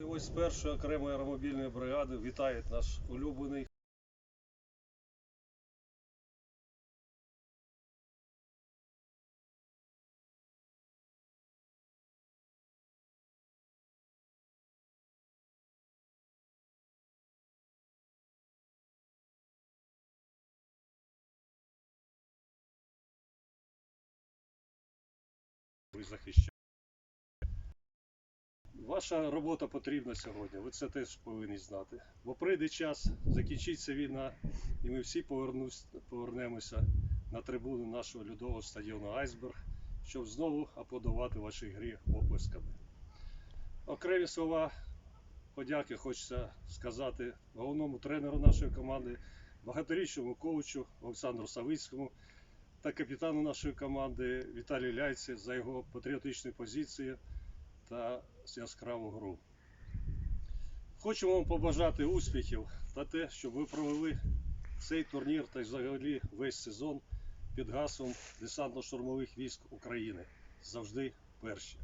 Ось з першої окремої аеромобільної бригади вітає наш улюблений ви захищаєте. Ваша робота потрібна сьогодні, ви це теж повинні знати. Бо прийде час, закінчиться війна, і ми всі повернемося на трибуну нашого льодового стадіону Айсберг, щоб знову аплодувати вашій грі оплесками. Окремі слова подяки хочеться сказати головному тренеру нашої команди, багаторічному коучу Олександру Савицькому та капітану нашої команди Віталію Ляйці за його патріотичні позиції та яскраву гру. Хочемо вам побажати успіхів та те, щоб ви провели цей турнір та взагалі весь сезон під гаслом десантно-штурмових військ України. Завжди перші.